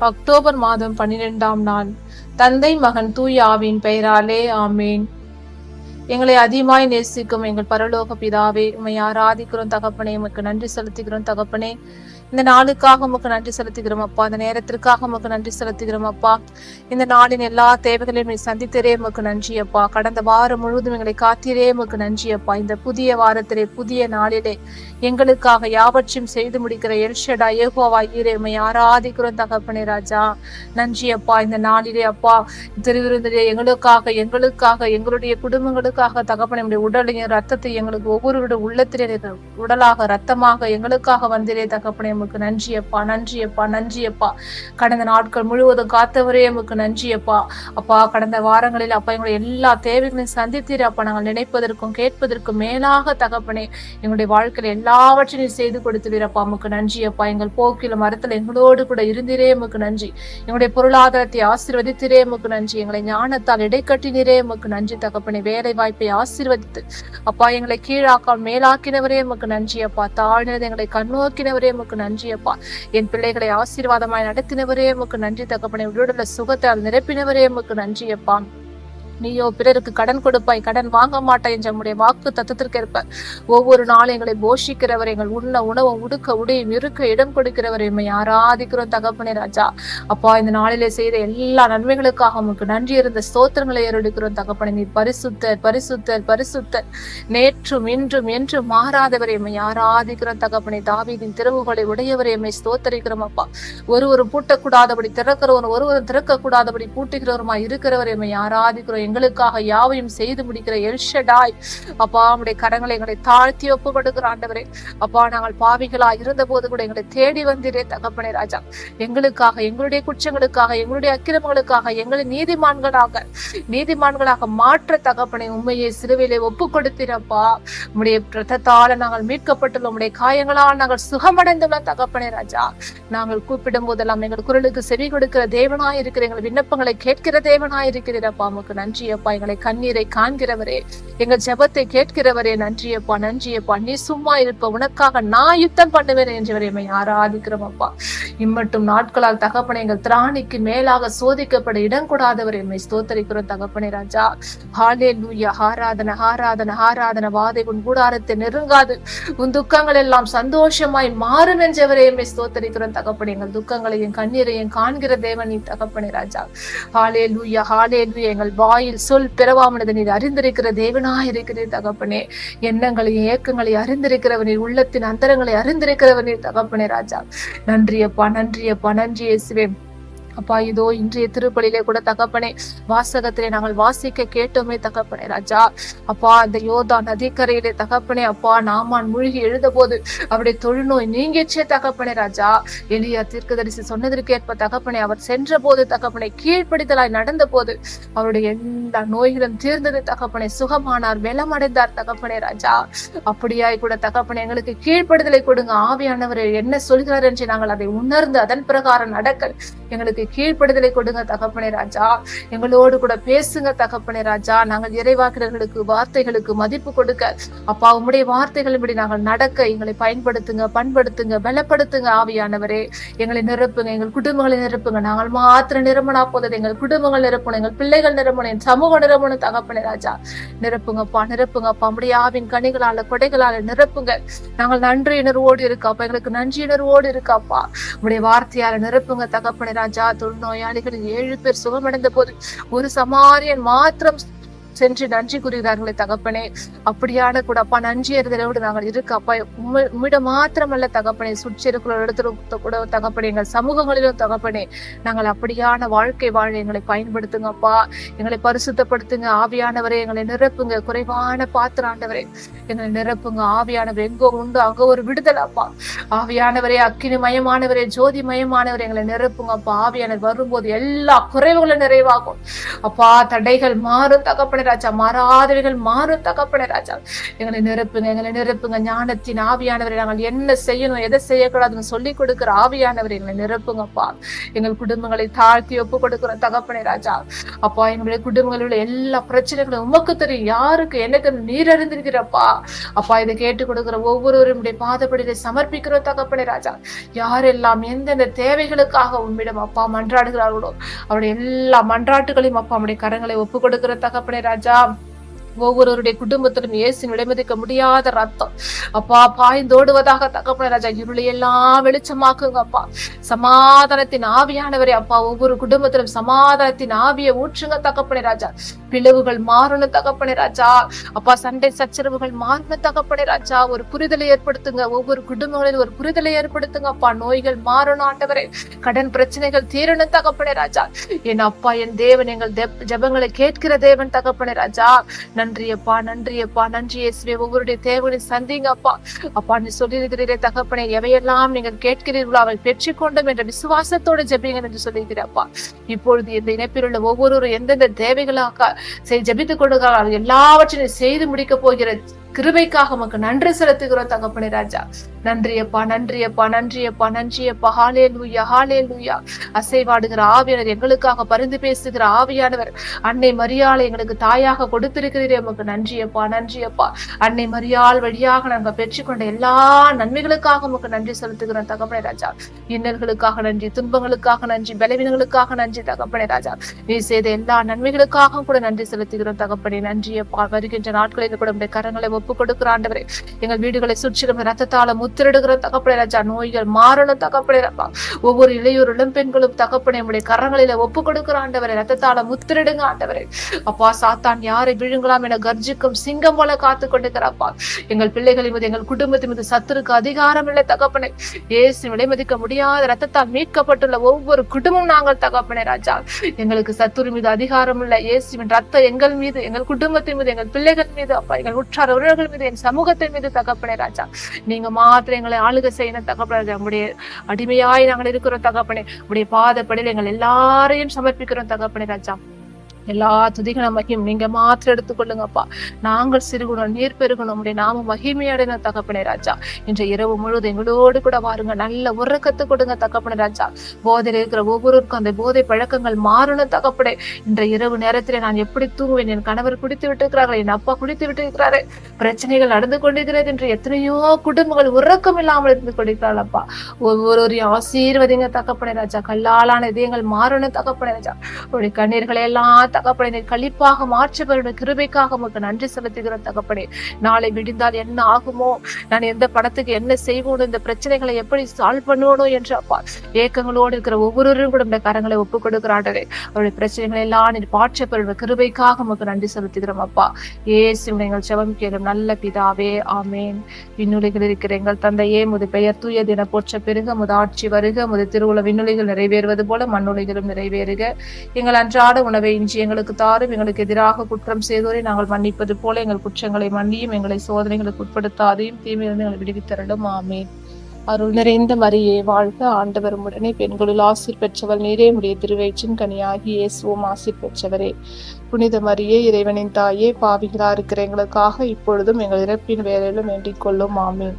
October மாதம் பன்னிரெண்டாம் நாள். தந்தை மகன் தூய் ஆவின் பெயராலே ஆமேன். எங்களை அதிகமாய் நேசிக்கும் எங்கள் பரலோக பிதாவே உண்மை ஆராதிக்கிறோம் தகப்பனே உமக்கு நன்றி செலுத்துகிறோம் தகப்பனே. இந்த நாளுக்காக உமக்கு நன்றி செலுத்துகிறோம் அப்பா. இந்த நேரத்திற்காக உமக்கு நன்றி செலுத்துகிறோம் அப்பா. இந்த நாளின் எல்லா தேவைகளையும் நீ சந்தித்தரே உமக்கு நன்றி அப்பா. கடந்த வாரம் முழுவதும் எங்களை காத்திரே உமக்கு நன்றி அப்பா. இந்த புதிய வாரத்திலே புதிய நாளிலே எங்களுக்காக யாவற்றையும் செய்து முடிக்கிற எல்ஷடா ஏகோவா ஈரே. உமை ஆராதிக்கிறோம் தகப்பனே ராஜா. நன்றி அப்பா. இந்த நாளிலே அப்பா திருவிருந்திலே எங்களுக்காக எங்களுக்காக எங்களுடைய குடும்பங்களுக்காக தகப்பனே உடலையும் ரத்தத்தை எங்களுக்கு ஒவ்வொருவருடைய உள்ளத்திலே உடலாக ரத்தமாக எங்களுக்காக வந்திரே தகப்பனே. உமக்கு நன்றி அப்பா நன்றி அப்பா அப்பா. கடந்த நாட்கள் முழுவதும் காத்தவரே உமக்கு நன்றி அப்பா. அப்பா கடந்த வாரங்களில் அப்பா எங்களுடைய எல்லா தேவைகளையும் சந்தித்தீர் அப்பா. நாங்கள் நினைப்பதற்கும் கேட்பதற்கும் மேலாக தகப்பனே எங்களுடைய வாழ்க்கையில எல்லாவற்றையும் செய்து கொடுத்துவீரப்பா உமக்கு நன்றியப்பா எங்கள் போக்கில மரத்தில் எங்களோடு கூட இருந்தீரே உமக்கு நன்றி. எங்களுடைய பொருளாதாரத்தை ஆசீர்வதித்திரே உமக்கு நன்றி. எங்களை ஞானத்தால் இடைக்கட்டினரே உமக்கு நன்றி தகப்பனே. வேலை வாய்ப்பை ஆசீர்வதித்து அப்பா எங்களை கீழாக்கால் மேலாக்கினவரே உமக்கு நன்றி அப்பா. தாழ்ந்தது எங்களை கண்ணோக்கினவரே உமக்கு நன்றி. நன்றி அப்பா. என் பிள்ளைகளை ஆசீர்வாதமாய் நடத்தினவரே உமக்கு நன்றி தகப்பனை. உடலுள்ள சுகத்தால் நிரப்பினவரே உமக்கு நன்றி அப்பா. நீயோ பிறருக்கு கடன் கொடுப்பாய் கடன் வாங்க மாட்டாய் என்ற நம்முடைய வாக்கு தத்துவத்திற்கேற்ப ஒவ்வொரு நாளும் எங்களை போஷிக்கிறவர் எங்கள் உண்ண உணவு உடுக்க உடையும் இருக்க இடம் கொடுக்கிறவர் எம்மை ஆராதிக்கிறோம் தகப்பனே ராஜா. அப்பா இந்த நாளிலே செய்த எல்லா நன்மைகளுக்காக உமக்கு நன்றி இருந்த ஸ்தோத்திரங்களை ஏறெடுக்கிறோம் தகப்பனே. நீ பரிசுத்தர் பரிசுத்தர் பரிசுத்தர். நேற்றும் இன்றும் என்றும் மாறாதவர் எம்மை ஆராதிக்கிறோம் தகப்பனே. தாவீதின் திறவுகளை உடையவர் எம்மை ஸ்தோத்தரிக்கிறோம் அப்பா. ஒருவரும் பூட்டக்கூடாதபடி திறக்கிறவன் ஒருவரும் திறக்க கூடாதபடி பூட்டுகிறவருமா இருக்கிறவர் எம்மை ஆராதிக்கிறோம். எங்களுக்காக யாவையும் செய்து முடிக்கிற எல்ஷடாய். அப்பா உடைய கரங்களை எங்களை தாழ்த்தி ஒப்புப்படுகிற ஆண்டவரே. அப்பா நாங்கள் பாவிகளா இருந்த போது கூட எங்களை தேடி வந்திரே தகப்பனே ராஜா. எங்களுக்காக எங்களுடைய குற்றங்களுக்காக எங்களுடைய அக்கிரமங்களுக்காக எங்களை நீதிமான்களாக நீதிமான்களாக மாற்ற தகப்பனை உண்மையை சிறுவையிலே ஒப்பு கொடுத்திரப்பா உடைய ரத்தத்தால நாங்கள் மீட்கப்பட்டுள்ள உடைய காயங்களால் நாங்கள் சுகமடைந்துள்ள தகப்பனே ராஜா. நாங்கள் கூப்பிடும் போதெல்லாம் எங்கள் குரலுக்கு செவி கொடுக்கிற தேவனாய் இருக்கிற எங்கள் விண்ணப்பங்களை கேட்கிற தேவனாய் இருக்கிறீரப்பா உமக்கு நன்றி. நன்றியப்பா எங்களை கண்ணீரை காண்கிறவரே. எங்கள் ஜெபத்தை கேட்கிறவரே நன்றியப்பா நன்றியப்பா. நீ சும்மா இருப்ப உனக்காக நான் யுத்தம் பண்ணுவேன் என்றவரை எம்மை ஆராதிக்கிறோம் அப்பா இம்மட்டும் நாட்களால் தகப்பனை எங்கள் திராணிக்கு மேலாக சோதிக்கப்பட இடம் கூடாதவர் எம்மை ஸ்தோத்தரிக்கிறோம் தகப்பனை ராஜா. ஹாலே லூயா ஹாராதன ஹாராதன ஹாராதன வாதை உன் கூடாரத்தை நெருங்காது. உன் துக்கங்கள் எல்லாம் சந்தோஷமாய் மாறும் என்றவரே எம்மை ஸ்தோத்தரிக்கிறோம் தகப்பனை. எங்கள் துக்கங்களையும் கண்ணீரையும் காண்கிற தேவன் நீ தகப்பனை ராஜா. ஹாலே லூயா ஹாலே லூயா எங்கள் வாயில் சொல் பிறவாமனது நீர் அறிந்திருக்கிற தேவனா இருக்கிறீர் தகப்பனே. எண்ணங்களை இயக்கங்களை அறிந்திருக்கிறவர் அறிந்திருக்கிறவனே உள்ளத்தின் அந்தரங்களை அறிந்திருக்கிறவனே தகப்பனே ராஜா. நன்றியப்பா நன்றியப்பா நன்றி இயேசுவேன் அப்பா இதோ இன்றைய திருப்பலியிலே கூட தகப்பனே வாசகத்திலே நாங்கள் வாசிக்க கேட்டோமே தகப்பனே ராஜா. அப்பா அந்த யோதா நதிக்கரையிலே தகப்பனே அப்பா நாமான் மூழ்கி எழுத போது அவருடைய தொழுநோய் நீங்கிச்சே தகப்பனே ராஜா. எளியா தீர்க்கதரிசி சொன்னதற்கு ஏற்ப தகப்பனே அவர் சென்ற போது தகப்பனை கீழ்ப்படிதலாய் நடந்த போது அவருடைய எல்லா நோய்களும் தீர்ந்தது தகப்பனை. சுகமானார் வெலமடைந்தார் தகப்பனே ராஜா. அப்படியாய் கூட தகப்பனை எங்களுக்கு கீழ்ப்படுதலை கொடுங்க. ஆவியானவர் என்ன சொல்கிறார் என்று நாங்கள் அதை உணர்ந்து அதன் பிரகாரம் நடக்க எங்களுக்கு கீழ்ப்படுதலை கொடுங்க தகப்பனே ராஜா. எங்களோடு கூட பேசுங்க தகப்பனே ராஜா. நாங்கள் இறைவாக்கினர்களுக்கு வார்த்தைகளுக்கு மதிப்பு கொடுக்க அப்பா உம்முடைய வார்த்தைகளின்படி நாங்கள் நடக்க எங்களை பயன்படுத்துங்க பண்படுத்துங்க பலப்படுத்துங்க ஆவியானவரே. எங்களை நிரப்புங்க எங்கள் குடும்பங்களை நிரப்புங்க. நாங்கள் மாத்திர நிரம்பனா போதது எங்கள் குடும்பங்கள் நிரப்பணும் எங்கள் பிள்ளைகள் நிரம்பணும் என் சமூக நிரம்பணும் தகப்பனே ராஜா. நிரப்புங்கப்பா நிரப்புங்கப்பா உம்முடைய ஆவின் கனிகளால கொடைகளால நிரப்புங்க. நாங்கள் நன்றியினரோடு இருக்காப்பா எங்களுக்கு நன்றியினரோடு இருக்காப்பா உம்முடைய வார்த்தையால நிரப்புங்க தகப்பனே ராஜா. தொழுநோயாளிகள் ஏழு பேர் சுகமடைந்த போது ஒரு சமாரியன் மாத்திரம் சென்று நன்றி கூறுகிறார்களே தகப்பனே. அப்படியான கூட அப்பா நன்றி அறிதலோடு நாங்கள் இருக்க அப்பா. உம்மிடம் மாத்திரமல்ல தகப்பனே. சுற்றி இருக்கிற இடத்துல கூட தகப்பனே. எங்கள் சமூகங்களிலும் தகப்பனே. நாங்கள் அப்படியான வாழ்க்கை வாழ எங்களை பயன்படுத்துங்க அப்பா. எங்களை பரிசுத்தப்படுத்துங்க. ஆவியானவரே எங்களை நிரப்புங்க. குறைவான பாத்திராண்டவரை எங்களை நிரப்புங்க. ஆவியானவர் எங்கோ உண்டு அங்க ஒரு விடுதலாப்பா ஆவியானவரே அக்கினி மயமானவரே ஜோதி மயமானவரே எங்களை நிரப்புங்க அப்பா. ஆவியானவர் வரும்போது எல்லா குறைவுகளும் நிறைவாகும். அப்பா தடைகள் மாறும் தகப்பனே. ராஜா மாறாதவைகள் மாறும் தகப்பன ராஜா எங்களை நிரப்புங்க எங்களை நிரப்புங்க. ஞானத்தின் ஆவியானவரை நாங்கள் என்ன செய்யணும் எதை செய்யக்கூடாதுன்னு சொல்லி கொடுக்கிற ஆவியானவர் எங்களை நிரப்புங்கப்பா. எங்கள் குடும்பங்களை தாழ்த்தி ஒப்பு கொடுக்கிற தகப்பனை ராஜா அப்பா எங்களுடைய குடும்பங்களில் உள்ள எல்லா பிரச்சனைகளும் உமக்கு தெரியும். யாருக்கு எனக்கு நீர் அறிந்திருக்கிறப்பா. அப்பா இதை கேட்டு கொடுக்கிற ஒவ்வொருவருடைய பாதப்படியை சமர்ப்பிக்கிற தகப்பனை ராஜா யாரெல்லாம் எந்தெந்த தேவைகளுக்காக உம்மிடம் அப்பா மன்றாடுகிறார்களோ அவருடைய எல்லா மன்றாட்டுகளையும் அப்பா அவருடைய கரங்களை ஒப்பு கொடுக்கிற தகப்பனை ராஜா ஒவ்வொருவருடைய குடும்பத்திலும் இயேசு விலைமதிக்க முடியாத ரத்தம். அப்பா பாய்ந்தோடுவதாக தகப்பன ராஜா இருளை எல்லாம் வெளிச்சமாக்குங்க அப்பா. சமாதானத்தின் ஆவியானவரே அப்பா. ஒவ்வொரு குடும்பத்திலும் சமாதானத்தின் ஆவியை ஊற்றுங்க தகப்பனே ராஜா. பிளவுகள் மாறணும் தகப்பனே ராஜா. அப்பா சண்டை சச்சரவுகள் மாறணும் தகப்பனே ராஜா. ஒரு புரிதலை ஏற்படுத்துங்க ஒவ்வொரு குடும்பங்களிலும் ஒரு புரிதலை ஏற்படுத்துங்க அப்பா. நோய்கள் மாறணும் ஆண்டவரே. கடன் பிரச்சனைகள் தீரணும் தகப்பனே ராஜா. என் அப்பா என் தேவன் எங்கள் ஜபங்களை ஜெபங்களை கேட்கிற தேவன் தகப்பனே ராஜா. நன்றியப்பா நன்றியப்பா நன்றி இயேசுவே. ஒவ்வொருடைய தேவனை சந்திங்க அப்பா. அப்பா நீ சொல்லியிருக்கிறீரே தகப்பனே எவையெல்லாம் நீங்கள் கேட்கிறீர்களோ அவை பெற்றுக்கொண்டோம் என்ற விசுவாசத்தோட ஜெபிங்க என்று சொல்லியிருக்கிறப்பா இப்பொழுது இந்த இணைப்பில் உள்ள ஒவ்வொருவரும் எந்தெந்த தேவைகளாக செய் ஜெபித்துக் எல்லாவற்றையும் செய்து முடிக்க போகிற கிருபைக்காக உமக்கு நன்றி செலுத்துகிறோம் தகப்பனே ராஜா. நன்றியப்பா நன்றியப்பா நன்றியப்பா நன்றியப்பா. ஹாலே லூயா ஹாலே லூயா அசைவாடுகிற ஆவியானவர் எங்களுக்காக பரிந்து பேசுகிற ஆவியானவர். அன்னை மரியாளை எங்களுக்கு தாயாக கொடுத்திருக்கிறீரே உமக்கு நன்றியப்பா நன்றியப்பா. அன்னை மரியாள் வழியாக நாங்கள் பெற்றுக்கொண்ட எல்லா நன்மைகளுக்காக உமக்கு நன்றி செலுத்துகிறோம் தகப்பனே ராஜா. இன்னல்களுக்காக நன்றி துன்பங்களுக்காக நன்றி பலவீனங்களுக்காக நன்றி தகப்பனே ராஜா. நீ செய்த எல்லா நன்மைகளுக்காகவும் கூட நன்றி செலுத்துகிறோம் தகப்பனே. நன்றியப்பா. வருகின்ற நாட்களில் கூட உடைய கரங்களை ஒப்பு கொடுக்கிற ஆண்டவரே. எங்கள் வீடுகளை சுற்றிலும் ரத்தத்தால முத்திரிடுகிற தகப்பனே ராஜா நோய்கள் மாறணும் தகப்பனே ரப்பா ஒவ்வொரு இளையோர் இளம் பெண்களும் தகப்பனே உடைய கரங்களில ஒப்பு கொடுக்கிற ஆண்டவரை ரத்தத்தால முத்திரிடுங்க ஆண்டவரே. அப்பா சாத்தான் யாரை விழுங்கலாம் என கர்ஜிக்கும் சிங்கம் போல காத்து கொண்டிருக்கிறப்பா எங்கள் பிள்ளைகளின் மீது எங்கள் குடும்பத்தின் மீது சத்துருக்கு அதிகாரம் இல்லை தகப்பனே. இயேசு விலைமதிக்க முடியாத ரத்தத்தால் மீட்கப்பட்டுள்ள ஒவ்வொரு குடும்பம் நாங்கள் தகப்பனே ராஜா. எங்களுக்கு சத்துரு மீது அதிகாரம் இல்லை. இயேசுவின் ரத்தம் எங்கள் மீது எங்கள் குடும்பத்தின் மீது எங்கள் பிள்ளைகள் மீது அப்பா. எங்கள் உற்றார் தமிழர்கள் மீது என் சமூகத்தின் மீது தகப்பனே ராஜா. நீங்க மாத்திரம் எங்களை ஆளுகை செய்யணும் தகப்பன ராஜா உடைய அடிமையாய் நாங்கள் இருக்கிறோம் தகப்பனே. உடைய பாதப்படியில் எங்கள் எல்லாரையும் சமர்ப்பிக்கிறோம் தகப்பனே ராஜா. எல்லா துதிகளும் மகிம் நீங்க மாத்திரம் எடுத்துக்கொள்ளுங்கப்பா. நாங்கள் சிறுகுணம் நீர் பெருகணும் உடைய நாம மகிமையடைன தகப்பனே ராஜா. இன்று இரவு முழுவதும் எங்களோடு கூட வாருங்க நல்ல உறக்கத்தை கொடுங்க தகப்பனே ராஜா. போதையில் இருக்கிற ஒவ்வொருவருக்கும் அந்த போதை பழக்கங்கள் மாறணும் தகப்பனே. இன்ற இரவு நேரத்தில் நான் எப்படி தூங்குவேன்? என் கணவர் குடித்து விட்டிருக்கிறார்கள் என் அப்பா குடித்து விட்டிருக்கிறாரு. பிரச்சனைகள் நடந்து கொண்டிருக்கிறது. என்று எத்தனையோ குடும்பங்கள் உறக்கம் இல்லாமல் இருந்து கொண்டிருக்கிறாள் அப்பா ஒவ்வொருவரையும் ஆசீர்வதிங்க தகப்பனே ராஜா. கல்லாலான இதயங்கள் மாறணும் தகப்பனே ராஜா. உடைய கண்ணீர்களை எல்லாம் தகப்பனை கழிப்பாக மாற்றவருடைய கிருபைக்காக உமக்கு நன்றி செலுத்துகிற தகப்பனே. நாளை விடிந்தால் என்ன ஆகுமோ? நான் எந்த படத்துக்கு என்ன செய்வோம் இந்த பிரச்சனைகளை எப்படி சால்வ் பண்ணுவோனோ என்று அப்பா. ஏக்கங்களோடு இருக்கிற ஒவ்வொருவரும் கூட இந்த கரங்களை ஒப்புக் கொடுக்கிறாண்டே அவருடைய பிரச்சனைகளை எல்லாம் நீர் பாற்றப்பெறுவ கிருபைக்காக உமக்கு நன்றி செலுத்துகிறோம் அப்பா. ஏசு எங்கள் செவம் கேளும் நல்ல பிதாவே ஆமேன். விண்ணுலைகள் இருக்கிற எங்கள் தந்தையே முது பெயர் தூய தின போற்ற பெருக முது ஆட்சி வருக முது திருவுள விண்ணுலைகள் நிறைவேறுவது போல மண்ணுலைகளும் நிறைவேறுக. எங்கள் அன்றாட உணவை இன்றி எங்களுக்கு தாரும் எங்களுக்கு எதிராக குற்றம் செய்தோரை நாங்கள் மன்னிப்பது போல எங்கள் குற்றங்களை மன்னியும் எங்களை சோதனைகளுக்கு உட்படுத்தாதையும் தீமையிலிருந்து எங்களை விடுவித்தரலும் ஆமேன். அருள் நிறைந்த மரியே வாழ்க ஆண்டவர் உடனே பெண்களுள் ஆசிர் பெற்றவள் நீரே. உடைய திருவயிற்றின் கனியாகி இயேசுவும் ஆசிர் பெற்றவரே. புனித மரியே இறைவனின் தாயே பாவிகளா இருக்கிற எங்களுக்காக இப்பொழுதும் எங்கள் இறப்பின் வேலையிலும் வேண்டிக் கொள்ளும். ஆமேன்.